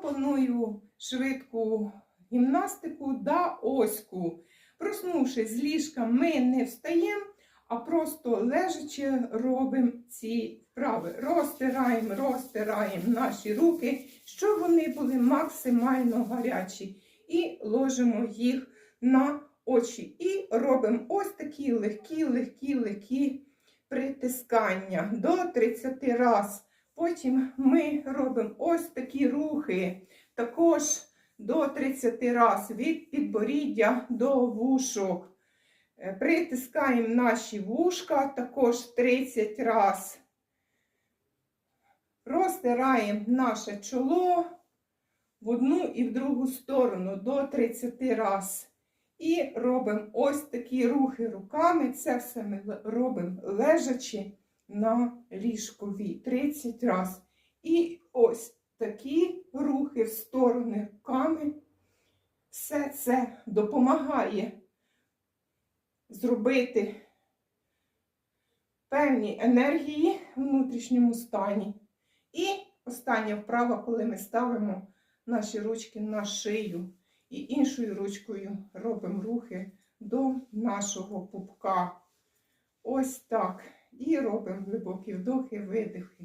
пропоную швидку гімнастику да оську. Проснувшись з ліжка, ми не встаємо, а просто лежачи робимо ці вправи. Розтираємо, розтираємо наші руки, щоб вони були максимально гарячі. І ложимо їх на очі. І робимо ось такі легкі, легкі, легкі притискання до 30 разів. Потім ми робимо ось такі рухи, також до 30 разів від підборіддя до вушок. Е, Притискаємо наші вушка також 30 разів. Розтираємо наше чоло в одну і в другу сторону до 30 разів. І робимо ось такі рухи руками. Це все ми робимо лежачи на ліжкові 30 разів. І ось такі рухи в сторони руками. Все це допомагає зробити певні енергії в внутрішньому стані. І остання вправа, коли ми ставимо наші ручки на шию і іншою ручкою робимо рухи до нашого пупка. Ось так. І робимо глибокі вдохи, видихи.